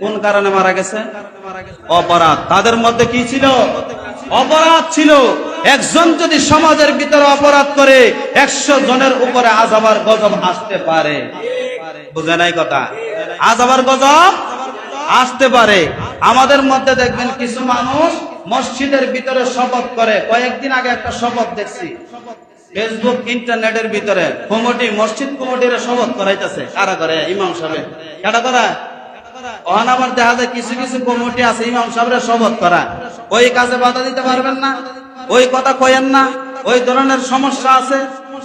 কোন কারণে মারা গেছে? অপরাধ। তাদের মধ্যে কি ছিল? অপরাধ ছিল। একজন যদি সমাজের ভিতরে অপরাধ করে, একশো জনের উপরে আজাবার গজব আসতে পারে। বুঝে নাই কথা? আজাবার গজব আসতে পারে। আমাদের মধ্যে দেখবেন কিছু মানুষ মসজিদের ভিতরে শপথ করে। কয়েকদিন আগে একটা শপথ দেখছি। ফেসবুক, ইন্টারনেটের ভিতরে। কমিটি, মসজিদ কমিটির শপথ করাইতেছে। কারা করে? ইমাম সাহেব। কারা করা? ওখানে আমার দেখা যায় কিছু কিছু কমিটি আছে, ইমাম সাহেবের শপথ করা ওই কাজে বাধা দিতে পারবেন না, ওই কথা কয়েন না, ওই ধরনের সমস্যা আছে।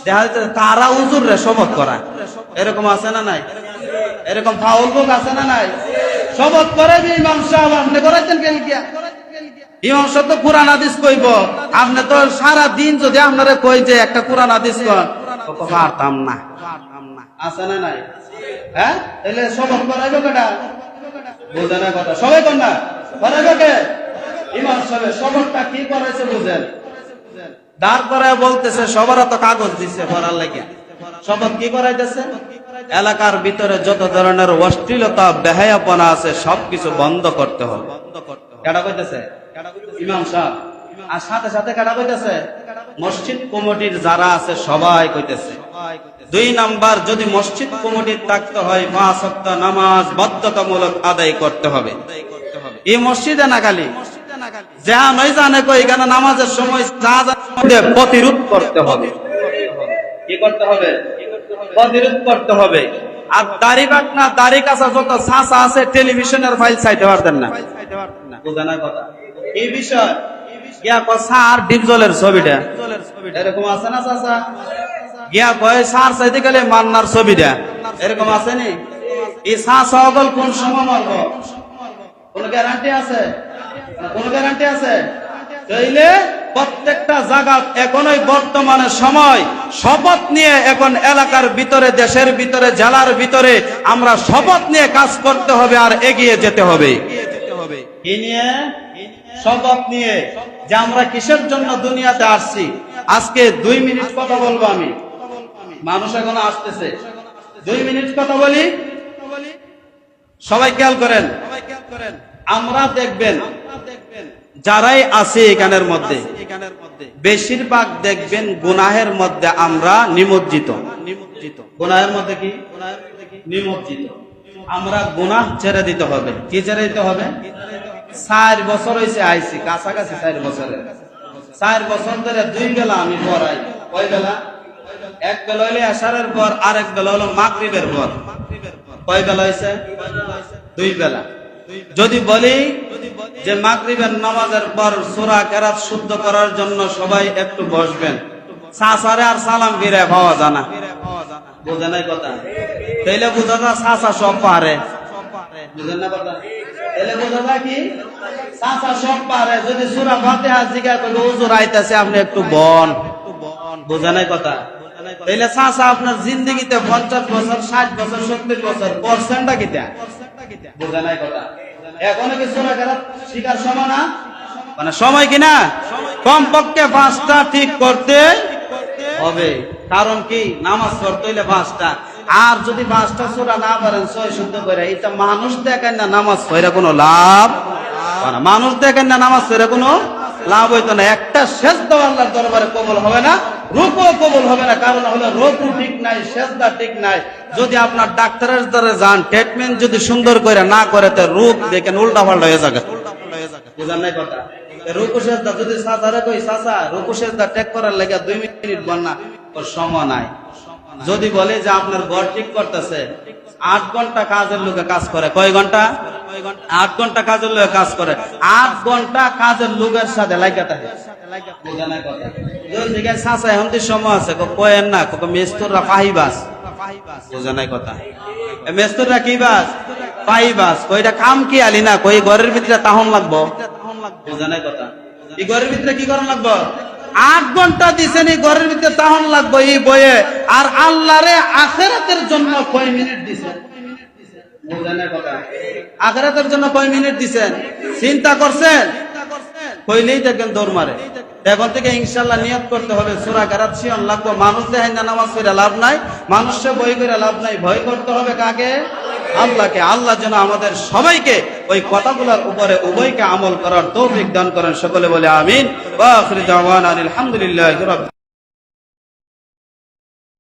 দেখা যাচ্ছে তারা উজুর শপথ করা এরকম আছে না নাই? এরকম ফাউল লোক আছে না নাই? শপথ করে ইমাম সাহেব, আপনি করাইছেন কেন কিয়া ইমাম সাহেব তো কোরআন হাদিস কইব। আপনি তো সারা দিন যদি আপনারা কই যে একটা কোরআন তো তো পারতাম না। আছে না নাই? হ্যাঁ? তাহলে শপথ করাইব কেটা কথা। সবাই করাইব কে ইমাম সাহেব শপথটা কি করাইছে বুঝেন? বলতেছে সবার তো কাগজ দিছে করার লাগে। শপথ কি করাইতেছে এলাকার ভিতরে যত ধরনের অশ্লীলতা, বেহায়াপনা আছে, সবকিছু বন্ধ করতে হবে। কেডা কইতেছে? ইমাম সাহেব। আর সাথে সাথে কইতেছে? মসজিদ কমিটির যারা আছে, সবাই কইতেছে। দুই নাম্বার যদি মসজিদ কমিটির থাকতে হয় পাঁচ সপ্তাহ নামাজ বাধ্যতামূলক আদায় করতে হবে। এই মসজিদে না খালি? যা নয় জানে কই এখানে নামাজের সময় প্রতিরোধ করতে হবে। কি করতে হবে? প্রতিরোধ করতে হবে। আর দাড়ি বাটনা দাড়ি কাছা যত ছাঁচা আছে টেলিভিশনের ফাইল চাইতে পারতেন না। বুঝানা কথা? এই বিষয়? গিয়া কয় সার ডিপজলের ছবিটা। এরকম আছে না চাচা? গিয়া কয় সার চাইতে গেলে মান্নার ছবিটা এরকম আছে নি? এই সা সকল কোন সময় মারব? কোন গ্যারান্টি আছে? কোন গ্যারান্টি আছে? তাইলে প্রত্যেকটা জায়গা এখনই বর্তমানে সময়, শপথ নিয়ে এখন এলাকার ভিতরে, দেশের ভিতরে, জেলার ভিতরে আমরা শপথ নিয়ে কাজ করতে হবে আর এগিয়ে যেতে হবে। কি নিয়ে? শপথ নিয়ে। যে আমরা কিসের জন্য দুনিয়াতে আসছি? আজকে দুই মিনিট কথা বলব আমি। মানুষ এখন আসতেছে। দুই মিনিট কথা বলি? সবাই খেয়াল করেন। আমরা দেখবেন, যারাই আছে এখানের মধ্যে, বেশিরভাগ দেখবেন গুনাহের মধ্যে আমরা নিমজ্জিত। গুনাহের মধ্যে কি? নিমজ্জিত। আমরা গুনাহ ছেড়ে দিতে হবে। কি ছেড়ে দিতে হবে? চার বছর হয়েছে আইছি কাছাকাছি চার বছরের। চার বছর ধরে দুই বেলা আমি পড়াই। কয় বেলা? এক বেলা হইলে আসারের পর আরেক বেলা হলো মাগরিবের পর। কয় বেলা হয়েছে? দুই বেলা। যদি বলি যে মাগরিবের নামাজের পর সুরা কেরাত শুদ্ধ করার জন্য সবাই একটু বসবেন। সাসারে আর সালাম ফিরে পাওয়া জানা বুঝে নাই কথা? তাইলে বোঝা যা সাসা সব পারে বুঝেন না কথা? তাইলে যায় কি? সাসা সব পারে যদি সুরা ফাতিহা জিজ্ঞাসা করলে হুজুর আপনি একটু বন। বুঝে নাই কথা? আপনার জিন্দগিতে পঞ্চাশ বছর, ষাট বছর, সত্তর বছর পার্সেন্টটা কিটা বুঝে নাই কথা। এখনও কি সুরা কেরাত শিকার সময় না মানে সময় কিনা? কমপক্ষে পাঁচটা ঠিক করতে হবে। কারণ কি? নামাজ পড়তে পাঁচটা। আর যদি পাঁচটা সুরা না পারেন, ছয় শুদ্ধ করে এটা মানুষ দেখেন না নামাজ পড়ে কোনো লাভ না। মানুষ দেখেন না নামাজ পড়ে কোনো লাভ হইতো না। একটা শেষ দেওয়া আল্লাহর দরবারে কবল হবে না। রূপও কবল হবে না, কারণ হলো রূপও ঠিক নাই, সেজদা ঠিক নাই। যদি আপনার ডাক্তারের দ্বারা যান ট্রিটমেন্ট যদি সুন্দর করে না করে, তো রূপ দেখেন উল্টা পাল্টা হয়ে যাবে। বুঝার নাই কথা? রুকু যদি সাসারে কই, সাঁচা রুকু সেজদা টেক করার লাগে দুই মিনিট বন্যা, ওর সময় নাই। যদি বলে যে আপনার ঘর ঠিক করতেছে, আট ঘণ্টা কাজের লোকে কাজ করে। কয় ঘণ্টা? আট ঘণ্টা কাজের লোকে কাজ করে। আট ঘণ্টা কাজের লোকের সাথে লাগা থাকে। সময় আছে। না কথা। কি বাস? কইটা কাম কি আলি না? কই ঘরের ভিতরে তাহন লাগবো? বুঝা নাই কথা। ভিতরে কি করার লাগবো? আট ঘণ্টা দিছেন এই ঘরের ভিতরে তাহন লাগবে এই বইয়ে। আর আল্লাহরে আখেরাতের জন্য কয় মিনিট দিছেন আখেরাতের জন্য কয় মিনিট দিছেন? চিন্তা করছেন? থেকে ইনশাল্লাহ করতে হবে নামাজ করে লাভ নাই, মানুষে করে লাভ নাই। ভয় করতে হবে কাকে? আল্লাহকে। আল্লাহ যেন আমাদের সবাইকে ওই কথাগুলোর উপরে উভয়কে আমল করার তৌফিক দান করেন সকলে বলে আমিন। আলহামদুলিল্লাহ